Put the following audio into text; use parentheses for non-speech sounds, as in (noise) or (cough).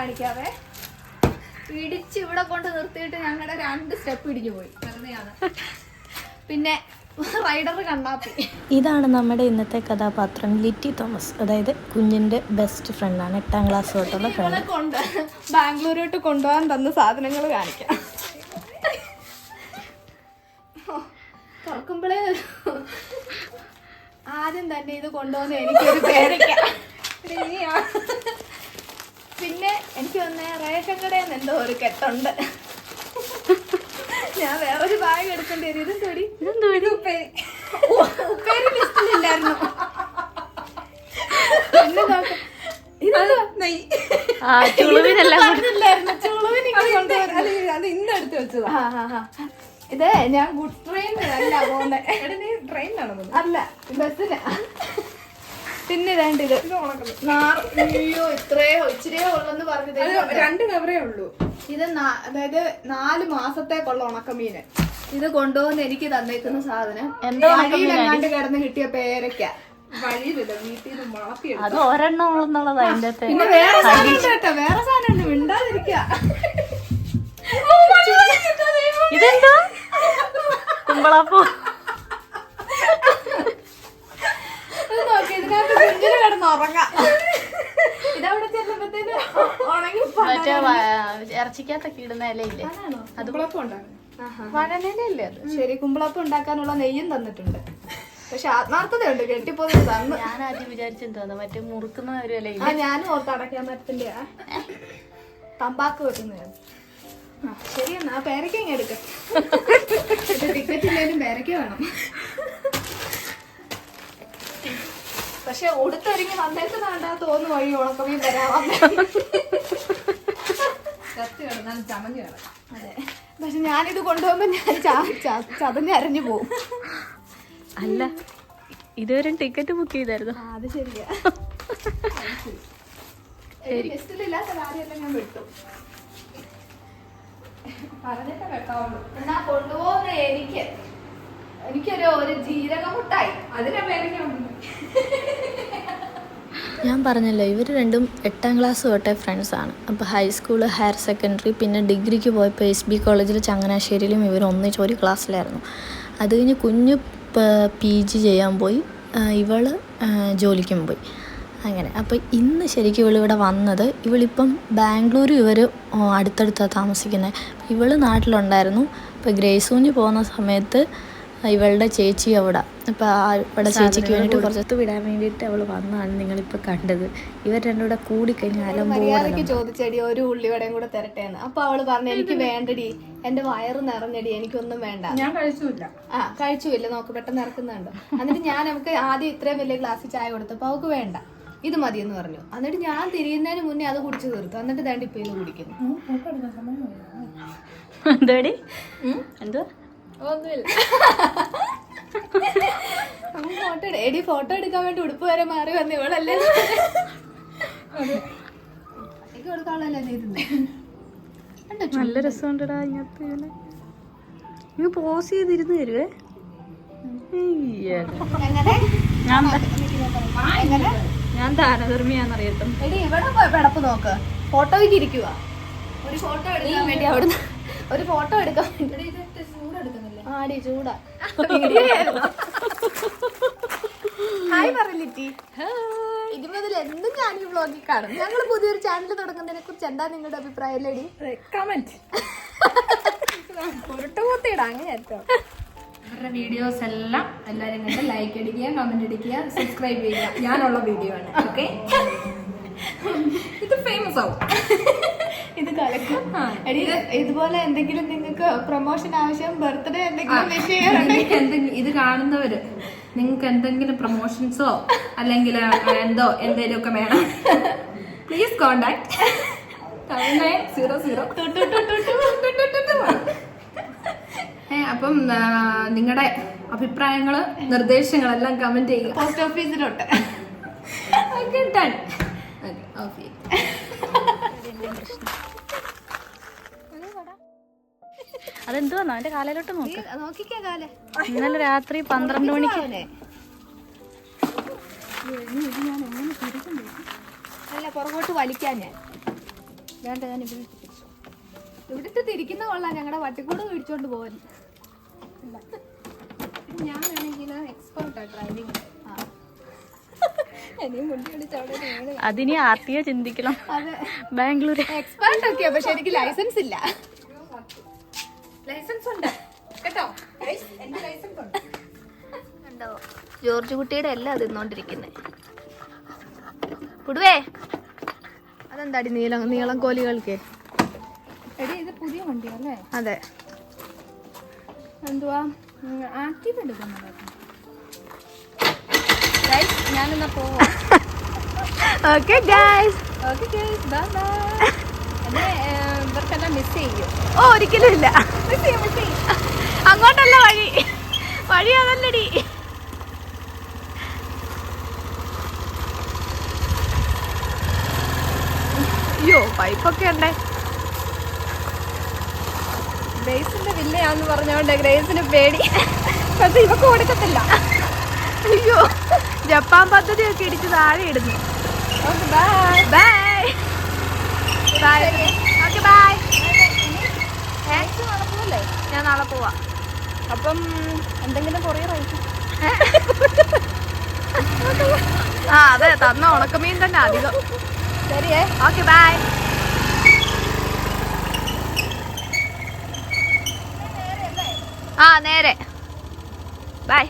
കാണിക്കാവേ. ഇടിച്ച് ഇവിടെ കൊണ്ട് നിർത്തിയിട്ട് ഞങ്ങളുടെ രണ്ട് സ്റ്റെപ്പ് ഇടിഞ്ഞു പോയി. വെറുതെയാണ്. പിന്നെ റൈഡർ കണ്ണാപ്പി. ഇതാണ് നമ്മുടെ ഇന്നത്തെ കഥാപാത്രം ലിറ്റി തോമസ്. അതായത് കുഞ്ഞിന്റെ ബെസ്റ്റ് ഫ്രണ്ടാണ് എട്ടാം ക്ലാസ് തൊട്ടുള്ള ഫ്രണ്ട് കൊണ്ട് ബാംഗ്ലൂരോട്ട് കൊണ്ടുപോകാൻ തന്ന സാധനങ്ങൾ കാണിക്കാം. തുറക്കുമ്പോഴേ ആദ്യം തന്നെ ഇത് കൊണ്ടുവന്ന് എനിക്കൊരു പേരയ്ക്ക. ഇനിയാ. പിന്നെ എനിക്ക് വന്ന റേഷൻ കടയിൽ നിന്ന് എന്തോ ഒരു കെട്ടുണ്ട്. ഞാൻ വേറൊരു ബാഗ് എടുക്കേണ്ടി വരും. ഇതും തൊടി ഉപ്പേരി. ഉപ്പേരി ലിസ്റ്റിലില്ലായിരുന്നു. അത് ഇന്ന് എടുത്ത് വെച്ചതാ. ഇത് ഞാൻ ഗുഡ് ട്രെയിനിലല്ല പോകുന്നത് ട്രെയിനിലാണോ അല്ല ബസ്സിന്. പിന്നെ ഇതാണ്ട് ഇത്. അയ്യോ ഇത്രയോ ഇച്ചിരിയോ ഉള്ളെന്ന് പറഞ്ഞത് രണ്ട് കവറേ ഉള്ളൂ. ഇത് അതായത് നാല് മാസത്തേക്കുള്ള ഉണക്കമീന്. ഇത് കൊണ്ടുവന്ന് എനിക്ക് തന്നേക്കുന്ന സാധനം. വഴിയിലെങ്ങാണ്ട് കിടന്ന് കിട്ടിയ പേരയ്ക്ക. വഴിയിലില്ല വീട്ടിൽ നിന്ന് മാപ്പി അത് ഒരെണ്ണം അതിന്റെ പിന്നെ വേറെ സാധനം ഉണ്ട് കേട്ടോ. വേറെ സാധനം ഉണ്ട് മിണ്ടാതിരിക്ക. മറ്റേ ഇറച്ചിക്കകത്തൊക്കെ ഇടുന്ന ഇലയില്ലേ? അത്. കുഴപ്പമുണ്ടാകും വഴനിലല്ലേ അത്? ശരി കുമ്പളപ്പം ഉണ്ടാക്കാനുള്ള നെയ്യും തന്നിട്ടുണ്ട്. പക്ഷെ ആത്മാർത്ഥതയുണ്ട് കെട്ടിപ്പോന്ന് ഞാൻ ആദ്യം വിചാരിച്ചെന്ന് തോന്നുന്നു മറ്റേ മുറുക്കുന്ന ഒരു ആ ഇലയില്ലേ ഞാനും ഓർത്ത് അടയ്ക്കാൻ പറ്റില്ല തമ്പാക്ക് വെക്കുന്ന ആ ശരി എന്നാ ആ പേരയ്ക്ക ഇങ്ങ് എടുക്ക. ടിക്കറ്റ് ഇല്ലെങ്കിലും പേരക്ക വേണം. പക്ഷെ ഉടുത്തൊരുങ്ങി വന്നേക്കുന്ന കണ്ടാ തോന്നുന്നു വഴി ഉണക്കമീൻ തരാം ചത്ത് കിടന്നാലും ചമഞ്ഞ് കിടക്കും. അതെ. പക്ഷെ ഞാനിത് കൊണ്ടുപോകുമ്പോ ഞാൻ ചതഞ്ഞ് അരഞ്ഞു പോവും. പോകും അല്ല ഇതുവരെ ടിക്കറ്റ് ബുക്ക് ചെയ്തായിരുന്നു? ആ, അത് ശരിയാ. (laughs) ലിസ്റ്റിലില്ലാത്ത കാര്യമെല്ലാം ഞാൻ വിട്ടു. പറഞ്ഞിട്ട് വെക്കാവുള്ളൂ. എന്നാ കൊണ്ടുപോകുന്ന എനിക്ക്. എനിക്കൊരു ഒരു ജീരക മുട്ടായി അതിനെ പേരൊക്കെ ഞാൻ പറഞ്ഞല്ലോ ഇവർ രണ്ടും എട്ടാം ക്ലാസ് തൊട്ടേ ഫ്രണ്ട്സാണ് അപ്പോൾ ഹൈസ്കൂൾ ഹയർ സെക്കൻഡറി പിന്നെ ഡിഗ്രിക്ക് പോയപ്പോൾ എസ് ബി കോളേജിൽ ചങ്ങനാശ്ശേരിയിലും ഇവർ ഒന്നിച്ച് ഒരു ക്ലാസ്സിലായിരുന്നു അത് കഴിഞ്ഞ് കുഞ്ഞ് പി ജി ചെയ്യാൻ പോയി. ഇവൾ ജോലിക്കും പോയി. അങ്ങനെ. അപ്പോൾ ഇന്ന് ശരിക്കും ഇവളിവിടെ വന്നത് ഇവളിപ്പം ബാംഗ്ലൂർ ഇവർ അടുത്തടുത്താണ് താമസിക്കുന്നത് ഇവൾ നാട്ടിലുണ്ടായിരുന്നു. ഇപ്പോൾ ഗ്രേസൂഞ്ഞ് പോകുന്ന സമയത്ത് ഇവളുടെ ചേച്ചി അവിടെ. അപ്പോൾ ആ ഇവിടെ ചേച്ചിക്ക് വേണ്ടിയിട്ട് കുറച്ചത്ത് വിടാൻ വേണ്ടിയിട്ട് അവൾ വന്നതാണ് നിങ്ങളിപ്പോൾ കണ്ടത്. ഇവർ രണ്ടും കൂടെ കൂടിക്കഴിഞ്ഞാൽ മര്യാദയ്ക്ക് ചോദിച്ചടി ഒരു ഉള്ളിവടയും കൂടെ തരട്ടേന്ന്. അപ്പൊ അവൾ പറഞ്ഞു എനിക്ക് വേണ്ടടി എന്റെ വയറ് നിറഞ്ഞടി എനിക്കൊന്നും വേണ്ട. ഞാൻ കഴിച്ചില്ല. ആ കഴിച്ചില്ല നോക്ക് പെട്ടെന്ന് ഇറക്കുന്നുണ്ട്. എന്നിട്ട് ഞാൻ നമുക്ക് ആദ്യം ഇത്രയും വലിയ ഗ്ലാസ് ചായ കൊടുത്തപ്പോ അവൾക്ക് വേണ്ട. ഇത് മതി എന്ന് പറഞ്ഞു. എന്നിട്ട് ഞാൻ തിരിയുന്നതിന് മുന്നേ അത് കുടിച്ചു തീർത്തു. എന്നിട്ട് ദാണ്ട് ഇപ്പൊ ഇത് കുടിക്കുന്നു. എന്തോടി? എന്തോ ഒന്നുമില്ല ഫോട്ടോ എടി ഫോട്ടോ എടുക്കാൻ വേണ്ടി ഉടുപ്പ് വരെ മാറി വന്നു ഇവളല്ലേ? നല്ല രസമുണ്ടടാ ഇങ്ങനത്തെ ഇങ്ങനെ. ഇങ്ങ് പോസ് ചെയ്തിരുന്ന് തരുവേ. എങ്ങനെ? ഞാൻ ദാനധർമ്മിയാന്ന് ഞാൻ ദാനധർമ്മിയാന്നറിയത്തും എടി ഇവിടെ പിടപ്പ് നോക്ക്. ഫോട്ടോയ്ക്ക് ഇരിക്കുക ഒരു ഫോട്ടോ എടുക്കാൻ വേണ്ടി അവിടുന്ന് ഒരു ഫോട്ടോ എടുക്കാൻ വേണ്ടി ആടി ചൂടാ. ഹായ് പറലിറ്റി ഇനി മുതൽ എന്നും ഞാൻ ഈ വ്ളോഗിൽ കാണും. ഞങ്ങൾ പുതിയൊരു ചാനൽ തുടങ്ങുന്നതിനെ കുറിച്ച് എന്താ നിങ്ങളുടെ അഭിപ്രായം ലേഡി? കമന്റ് ഉരുട്ടുകൂത്തിയിടാം അങ്ങനെയായിരിക്കും അവരുടെ വീഡിയോസ് എല്ലാം എല്ലാവരും കണ്ട് ലൈക്ക് അടിക്കുക കമന്റ് അടിക്കുക സബ്സ്ക്രൈബ് ചെയ്യുക. ഞാനുള്ള വീഡിയോ ആണ് ഓക്കെ ഇത് ഫേമസ് ആവും. ഇത് കലക്കും എടി ഇതുപോലെ എന്തെങ്കിലും നിങ്ങൾക്ക് പ്രൊമോഷൻ ആവശ്യം ബർത്ത്ഡേ എന്തെങ്കിലും വിഷ് ഇത് കാണുന്നവര് നിങ്ങൾക്ക് എന്തെങ്കിലും പ്രൊമോഷൻസോ അല്ലെങ്കിൽ എന്തോ എന്തെങ്കിലും ഒക്കെ വേണം please contact nine zero zero ഏ അപ്പം നിങ്ങളുടെ അഭിപ്രായങ്ങൾ നിർദ്ദേശങ്ങളെല്ലാം കമന്റ് ചെയ്യുക. പോസ്റ്റ് ഓഫീസിലോട്ട് ഓക്കെ ഡൺ ഓക്കെ it. അതെന്തുവാന്നോ? എന്റെ കാലയിലോട്ട് നോക്ക്. നോക്കിക്കാ കാലേ. ഇന്നലെ രാത്രി പന്ത്രണ്ട് മണിക്ക്. അല്ല പുറകോട്ട് വലിക്കാൻ ഞാൻ. വേണ്ട ഞാൻ ഇവിടെ ഇവിടുത്തെ തിരിക്കുന്ന കൊള്ളാം ഞങ്ങളുടെ വട്ടിക്കൂട് പിടിച്ചോണ്ട് പോകാൻ ഞാൻ വേണമെങ്കിൽ എക്സ്പേർട്ടാ ഡ്രൈവിംഗ് ആ അതിനി ആർത്തിയ ചിന്തിക്കണം. ബാംഗ്ലൂർ എക്സ്പേർട്ട് ഒക്കെയാ പക്ഷെ എനിക്ക് ലൈസൻസ് ഇല്ല. ലൈസൻസ് ഉണ്ട്. കേട്ടോ? എന്റെ ലൈസൻസ് ഉണ്ട്. കണ്ടോ? ജോർജ് കുട്ടിയുടെ അല്ല തിന്നോണ്ടിരിക്കുന്നേ. കുടുവേ അതെന്താടി നീളം നീളം കോലികൾക്ക്? എടി ഇത് പുതിയ വണ്ടിയല്ലേ അതെ. എന്തുവാ? ആക്റ്റീവ് എടുക്കുന്നത് ഞാനെന്നാ പോവാ. Okay guys okay guys bye bye miss ചെയ്യും. ഓ ഒരിക്കലും ഇല്ല. മിസ് ചെയ്യും മിസ് ചെയ്യും. അങ്ങോട്ടല്ല വഴി. വഴി അതല്ലടി അയ്യോ പൈപ്പൊക്കെ ഉണ്ടേ. ഗ്രേസിന്റെ വില്ലയാന്ന് പറഞ്ഞോണ്ട് ഗ്രേസിന് പേടി. പക്ഷെ ഇവക്ക് കൊടുക്കത്തില്ല. അയ്യോ ജപ്പാൻ പദ്ധതി ഒക്കെ ഇടിച്ച് താഴെ ഇടുന്നു. Bye bye bye okay bye നടക്കൂല്ലേ ഞാൻ നാളെ പോവാ. അപ്പം എന്തെങ്കിലും കൊറിയർ അയച്ചു ആ അതെ തന്ന ഉണക്കമീൻ തന്നെ അധികം. ശരിയേ. ഓക്കെ ബൈ ആ നേരെ. ബൈ